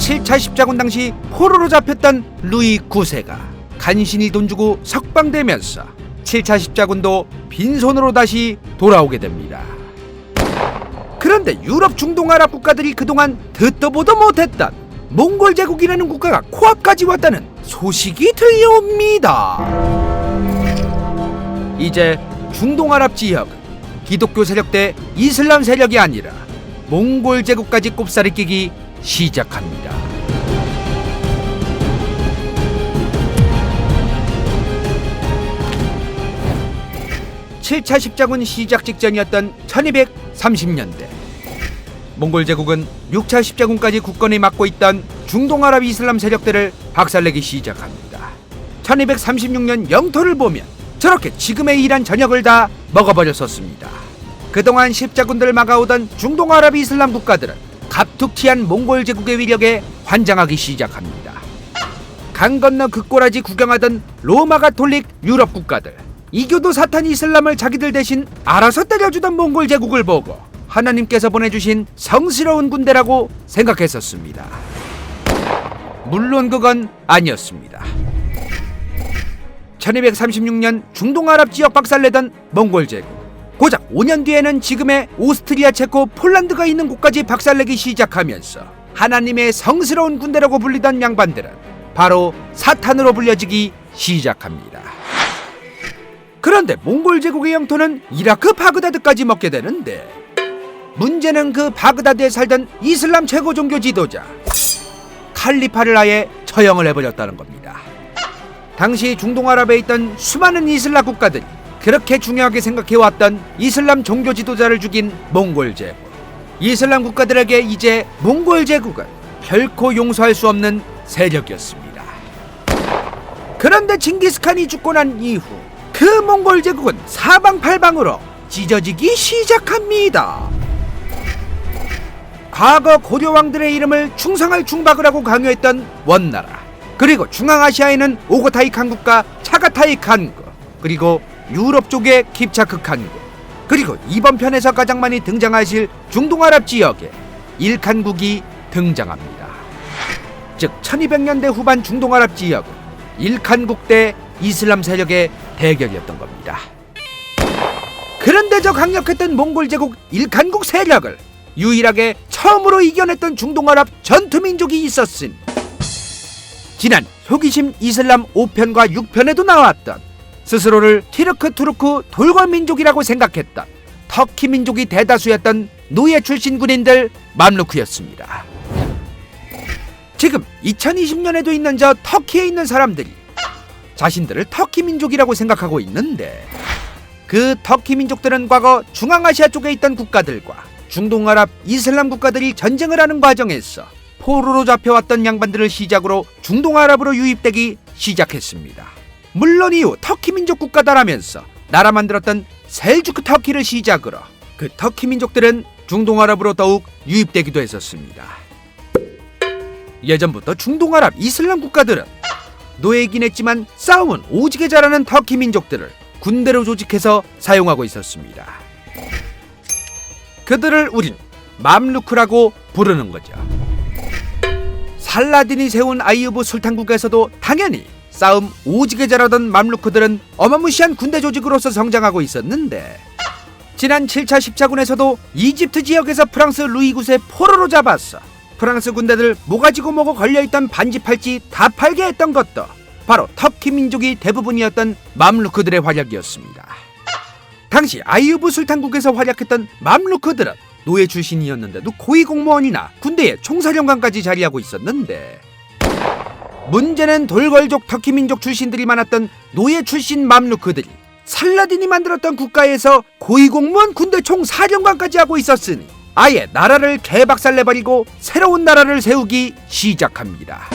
7차 십자군 당시 포로로 잡혔던 루이 9세가 간신히 돈 주고 석방되면서 7차 십자군도 빈손으로 다시 돌아오게 됩니다. 그런데 유럽 중동 아랍 국가들이 그동안 듣도 보도 못했던 몽골 제국이라는 국가가 코앞까지 왔다는 소식이 들려옵니다. 이제 중동 아랍 지역은 기독교 세력 대 이슬람 세력이 아니라 몽골 제국까지 꼽살이 끼기 시작합니다. 7차 십자군 시작 직전이었던 1230년대 몽골 제국은 6차 십자군까지 굳건히 막고 있던 중동아랍 이슬람 세력들을 박살내기 시작합니다. 1236년 영토를 보면 저렇게 지금의 이란 전역을 다 먹어버렸었습니다. 그동안 십자군들을 막아오던 중동아랍 이슬람 국가들은 갑툭튀한 몽골 제국의 위력에 환장하기 시작합니다. 강 건너 극고라지 구경하던 로마 가톨릭 유럽 국가들 이교도 사탄 이슬람을 자기들 대신 알아서 때려주던 몽골 제국을 보고 하나님께서 보내주신 성스러운 군대라고 생각했었습니다. 물론 그건 아니었습니다. 1236년 중동 아랍 지역 박살내던 몽골 제국. 고작 5년 뒤에는 지금의 오스트리아, 체코, 폴란드가 있는 곳까지 박살내기 시작하면서 하나님의 성스러운 군대라고 불리던 양반들은 바로 사탄으로 불려지기 시작합니다. 그런데 몽골 제국의 영토는 이라크 바그다드까지 먹게 되는데 문제는 그 바그다드에 살던 이슬람 최고 종교 지도자 칼리파를 아예 처형을 해버렸다는 겁니다. 당시 중동아랍에 있던 수많은 이슬람 국가들이 그렇게 중요하게 생각해왔던 이슬람 종교 지도자를 죽인 몽골 제국. 이슬람 국가들에게 이제 몽골 제국은 결코 용서할 수 없는 세력이었습니다. 그런데 징기스칸이 죽고 난 이후 그 몽골 제국은 사방팔방으로 찢어지기 시작합니다. 과거 고려 왕들의 이름을 충성할 충박을 하고 강요했던 원나라 그리고 중앙아시아에는 오고타이 칸국과 차가타이 칸국 그리고 유럽 쪽의 킵차크 칸국 그리고 이번 편에서 가장 많이 등장하실 중동아랍 지역에 일칸국이 등장합니다. 즉 1200년대 후반 중동아랍 지역은 일칸국 대 이슬람 세력의 대결이었던 겁니다. 그런데 저 강력했던 몽골 제국 일칸국 세력을 유일하게 처음으로 이겨냈던 중동아랍 전투민족이 있었으니 지난 효기심 이슬람 5편과 6편에도 나왔던 스스로를 티르크 투르크 돌궐 민족이라고 생각했던 터키 민족이 대다수였던 노예 출신 군인들 맘루크였습니다. 지금 2020년에도 있는 저 터키에 있는 사람들이 자신들을 터키 민족이라고 생각하고 있는데 그 터키 민족들은 과거 중앙아시아 쪽에 있던 국가들과 중동아랍 이슬람 국가들이 전쟁을 하는 과정에서 포로로 잡혀왔던 양반들을 시작으로 중동아랍으로 유입되기 시작했습니다. 물론 이후 터키 민족 국가다라면서 나라 만들었던 셀주크 터키를 시작으로 그 터키 민족들은 중동아랍으로 더욱 유입되기도 했었습니다. 예전부터 중동아랍 이슬람 국가들은 노예이긴 했지만 싸움은 오지게 잘하는 터키 민족들을 군대로 조직해서 사용하고 있었습니다. 그들을 우린 맘루크라고 부르는 거죠. 살라딘이 세운 아이유브 술탄국에서도 당연히 싸움 오지게 잘하던 맘루크들은 어마무시한 군대 조직으로서 성장하고 있었는데 지난 7차 십자군에서도 이집트 지역에서 프랑스 루이 9세 포로로 잡았어 프랑스 군대들 모가지고 뭐고 걸려있던 반지 팔찌 다 팔게 했던 것도 바로 터키 민족이 대부분이었던 맘루크들의 활약이었습니다. 당시 아이유브 술탄국에서 활약했던 맘루크들은 노예 출신이었는데도 고위 공무원이나 군대의 총사령관까지 자리하고 있었는데 문제는 돌궐족 터키 민족 출신들이 많았던 노예 출신 맘루크들이 살라딘이 만들었던 국가에서 고위 공무원 군대 총사령관까지 하고 있었으니 아예 나라를 개박살내버리고 새로운 나라를 세우기 시작합니다.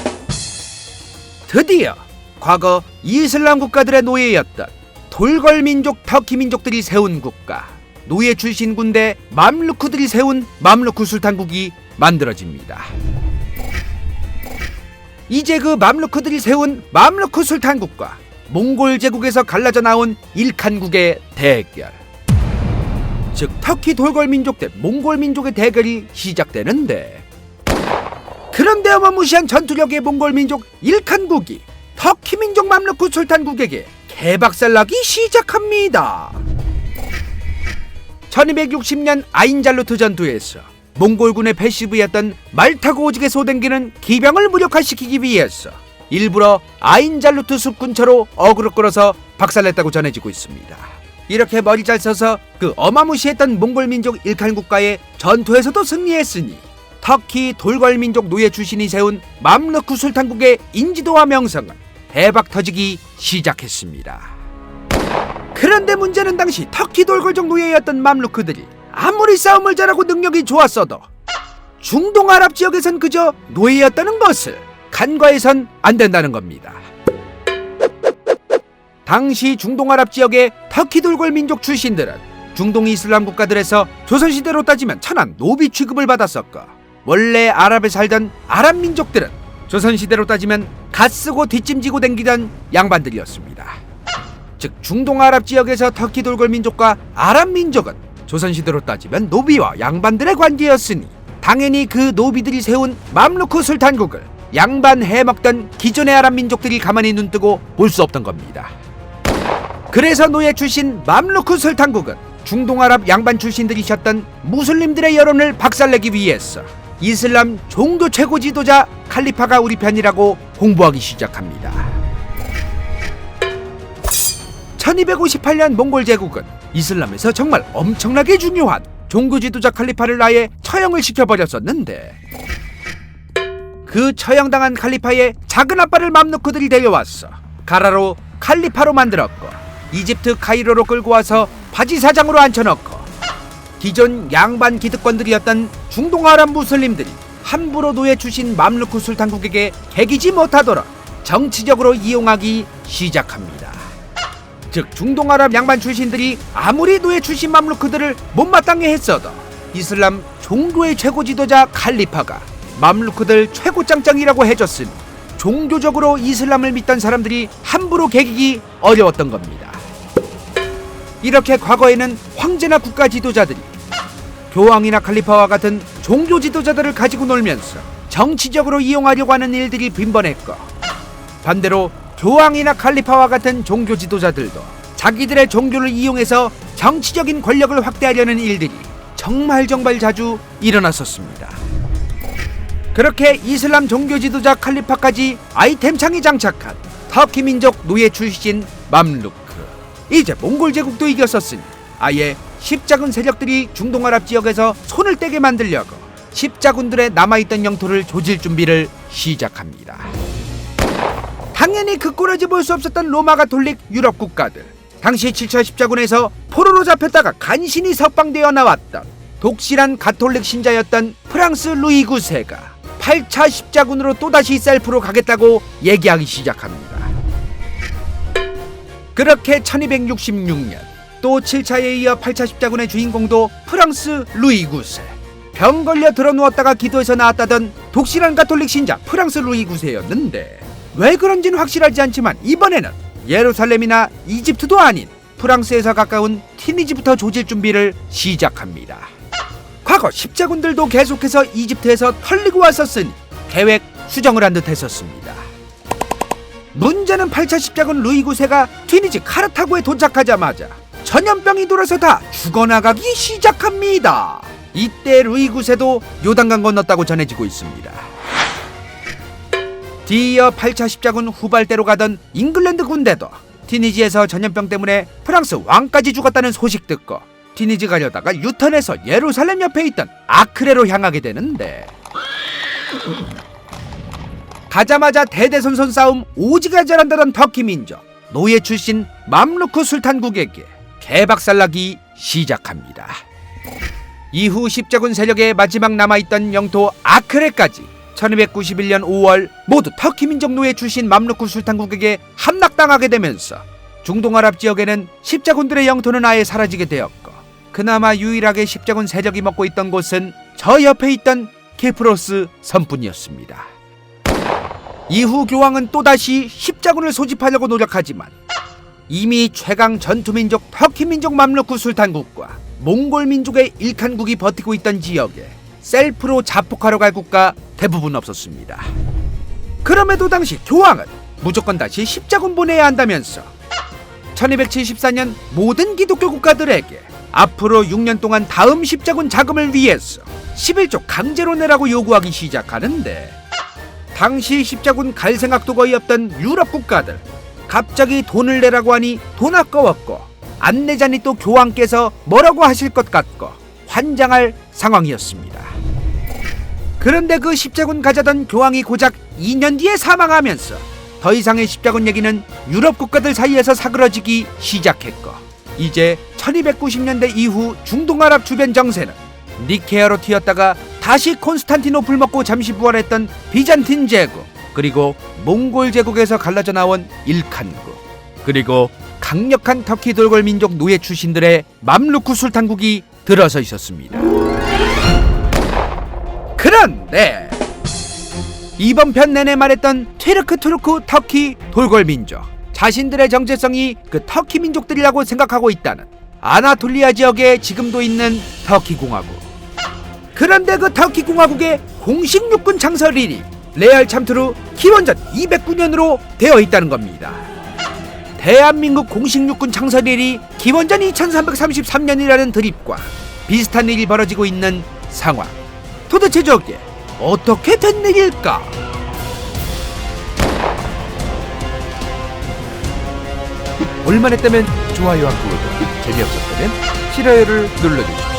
드디어 과거 이슬람 국가들의 노예였던 돌궐 민족 터키 민족들이 세운 국가 노예 출신 군대 맘루크들이 세운 맘루크 술탄국이 만들어집니다. 이제 그 맘루크들이 세운 맘루크 술탄국과 몽골 제국에서 갈라져 나온 일칸국의 대결. 즉 터키 돌궐 민족 대 몽골 민족의 대결이 시작되는데 그런데 어마무시한 전투력의 몽골 민족 일칸국이 터키 민족 맘루크 술탄국에게 개박살나기 시작합니다. 1260년 아인잘루트 전투에서 몽골군의 패시브였던 말 타고 오직의 소댕기는 기병을 무력화시키기 위해서 일부러 아인잘루트 숲 근처로 어그로 끌어서 박살냈다고 전해지고 있습니다. 이렇게 머리 잘 써서 그 어마무시했던 몽골 민족 일칸 국가의 전투에서도 승리했으니 터키 돌궐 민족 노예 출신이 세운 맘루크 술탄국의 인지도와 명성은 대박 터지기 시작했습니다. 그런데 문제는 당시 터키 돌궐족 노예였던 맘루크들이 아무리 싸움을 잘하고 능력이 좋았어도 중동 아랍 지역에선 그저 노예였다는 것을 간과해선 안 된다는 겁니다. 당시 중동 아랍 지역의 터키 돌궐 민족 출신들은 중동 이슬람 국가들에서 조선시대로 따지면 천한 노비 취급을 받았었고 원래 아랍에 살던 아랍 민족들은 조선시대로 따지면 갓 쓰고 뒷짐지고 댕기던 양반들이었습니다. 즉 중동 아랍 지역에서 터키 돌궐 민족과 아랍 민족은 조선시대로 따지면 노비와 양반들의 관계였으니 당연히 그 노비들이 세운 맘루크 술탄국을 양반 해먹던 기존의 아랍 민족들이 가만히 눈뜨고 볼 수 없던 겁니다. 그래서 노예 출신 맘루크 술탄국은 중동 아랍 양반 출신들이셨던 무슬림들의 여론을 박살내기 위해서 이슬람 종교 최고 지도자 칼리파가 우리 편이라고 홍보하기 시작합니다. 1258년 몽골 제국은 이슬람에서 정말 엄청나게 중요한 종교 지도자 칼리파를 아예 처형을 시켜버렸었는데 그 처형당한 칼리파의 작은 아빠를 맘누크들이 데려왔어 가라로 칼리파로 만들었고 이집트 카이로로 끌고 와서 바지 사장으로 앉혀놓고 기존 양반 기득권들이었던 중동 아랍 무슬림들이 함부로 노예 출신 맘루크 술탄국에게 개기지 못하도록 정치적으로 이용하기 시작합니다. 즉 중동 아랍 양반 출신들이 아무리 노예 출신 맘루크들을 못마땅해 했어도 이슬람 종교의 최고 지도자 칼리파가 맘루크들 최고 짱짱이라고 해줬으니 종교적으로 이슬람을 믿던 사람들이 함부로 개기기 어려웠던 겁니다. 이렇게 과거에는 황제나 국가 지도자들이 교황이나 칼리파와 같은 종교 지도자들을 가지고 놀면서 정치적으로 이용하려고 하는 일들이 빈번했고 반대로 교황이나 칼리파와 같은 종교 지도자들도 자기들의 종교를 이용해서 정치적인 권력을 확대하려는 일들이 정말 정말 자주 일어났었습니다. 그렇게 이슬람 종교 지도자 칼리파까지 아이템창이 장착한 터키 민족 노예 출신 맘루크 이제 몽골 제국도 이겼었으니 아예 십자군 세력들이 중동 아랍 지역에서 손을 떼게 만들려고 십자군들의 남아있던 영토를 조질 준비를 시작합니다. 당연히 그 꼴하지 볼 수 없었던 로마 가톨릭 유럽 국가들 당시 7차 십자군에서 포로로 잡혔다가 간신히 석방되어 나왔던 독실한 가톨릭 신자였던 프랑스 루이 9세가 8차 십자군으로 또다시 셀프로 가겠다고 얘기하기 시작합니다. 그렇게 1266년 또 7차에 이어 8차 십자군의 주인공도 프랑스 루이 9세 병 걸려 들어 누웠다가 기도에서 나왔다던 독실한 가톨릭 신자 프랑스 루이 9세였는데 왜 그런지는 확실하지 않지만 이번에는 예루살렘이나 이집트도 아닌 프랑스에서 가까운 티니지부터 조질 준비를 시작합니다. 과거 십자군들도 계속해서 이집트에서 털리고 왔었으니 계획 수정을 한 듯 했었습니다. 문제는 8차 십자군 루이 9세가 튀니지 카르타고에 도착하자마자 전염병이 돌아서 다 죽어나가기 시작합니다. 이때 루이 9세도 요단강 건넜다고 전해지고 있습니다. 뒤이어 8차 십자군 후발대로 가던 잉글랜드 군대도 티니지에서 전염병 때문에 프랑스 왕까지 죽었다는 소식 듣고 티니지 가려다가 유턴해서 예루살렘 옆에 있던 아크레로 향하게 되는데 가자마자 대대손손 싸움 오지가 잘한다던 터키 민족 노예 출신 맘루크 술탄국에게 개박살나기 시작합니다. 이후 십자군 세력의 마지막 남아있던 영토 아크레까지 1291년 5월 모두 터키 민족 노예 출신 맘루크 술탄국에게 함락당하게 되면서 중동 아랍 지역에는 십자군들의 영토는 아예 사라지게 되었고 그나마 유일하게 십자군 세력이 먹고 있던 곳은 저 옆에 있던 케프로스 섬뿐이었습니다. 이후 교황은 또다시 십자군을 소집하려고 노력하지만 이미 최강 전투민족 터키 민족 맘루크 술탄국과 몽골 민족의 일칸국이 버티고 있던 지역에 셀프로 자폭하러 갈 국가 대부분 없었습니다. 그럼에도 당시 교황은 무조건 다시 십자군 보내야 한다면서 1274년 모든 기독교 국가들에게 앞으로 6년 동안 다음 십자군 자금을 위해서 11조 강제로 내라고 요구하기 시작하는데 당시 십자군 갈 생각도 거의 없던 유럽 국가들 갑자기 돈을 내라고 하니 돈 아까웠고 안 내자니 또 교황께서 뭐라고 하실 것 같고 환장할 상황이었습니다. 그런데 그 십자군 가자던 교황이 고작 2년 뒤에 사망하면서 더 이상의 십자군 얘기는 유럽 국가들 사이에서 사그러지기 시작했고 이제 1290년대 이후 중동아랍 주변 정세는 니케아로 튀었다가 다시 콘스탄티노플 먹고 잠시 부활했던 비잔틴 제국 그리고 몽골 제국에서 갈라져 나온 일칸국 그리고 강력한 터키 돌골 민족 노예 출신들의 맘루크 술탄국이 들어서 있었습니다. 그런데 이번 편 내내 말했던 튀르크 투르크 터키 돌골 민족 자신들의 정체성이 그 터키 민족들이라고 생각하고 있다는 아나톨리아 지역에 지금도 있는 터키 공화국 그런데 그 터키 공화국의 공식 육군 창설일이 레알 참투르 기원전 209년으로 되어 있다는 겁니다. 대한민국 공식 육군 창설일이 기원전 2333년이라는 드립과 비슷한 일이 벌어지고 있는 상황. 도대체 저게 어떻게 된 일일까? 볼만했다면 좋아요와 구독, 재미없었다면 싫어요를 눌러주십시오.